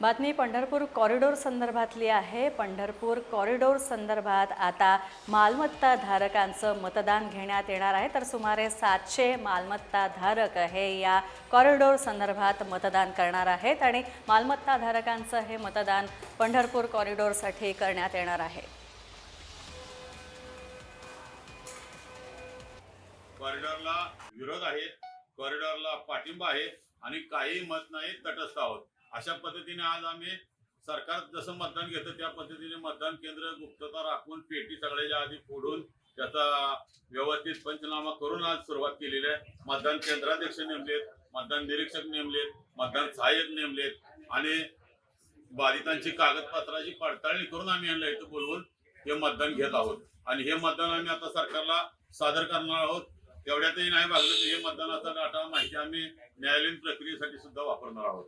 बातमी पंढरपूर कॉरिडॉर संदर्भातली आहे. पंढरपूर कॉरिडॉर संदर्भात आता मालमत्ता धारकांचं मतदान घेण्यात येणार आहे. तर सुमारे सातशे मालमत्ता धारक हे या कॉरिडॉर संदर्भात मतदान करणार आहेत आणि मालमत्ता धारकांचं हे मतदान पंढरपूर कॉरिडॉरसाठी करण्यात येणार आहे. कॉरिडॉरला विरोध आहे कॉरिडॉरला पाठिंबा आहे आणि काही मत नाही तटस्थ आहोत. अशा पद्धतीने आज आम्ही सरकार जसं मतदान घेतं त्या पद्धतीने मतदान केंद्र गुप्तता राखून पेटी सगळ्याच्या आधी फोडून त्याचा व्यवस्थित पंचनामा करून आज सुरुवात केलेली आहे. मतदान केंद्राध्यक्ष नेमलेत मतदान निरीक्षक नेमलेत मतदान सहाय्यक नेमलेत आणि बाधितांची कागदपत्राची पडताळणी करून आम्ही यांना इथं बोलवून हे मतदान घेत आहोत. आणि हे मतदान आम्ही आता सरकारला सादर करणार आहोत. तेवढ्यातही नाही भागलं तर हे मतदानाचा डाटा माहिती आम्ही न्यायालयीन प्रक्रियेसाठी सुद्धा वापरणार आहोत.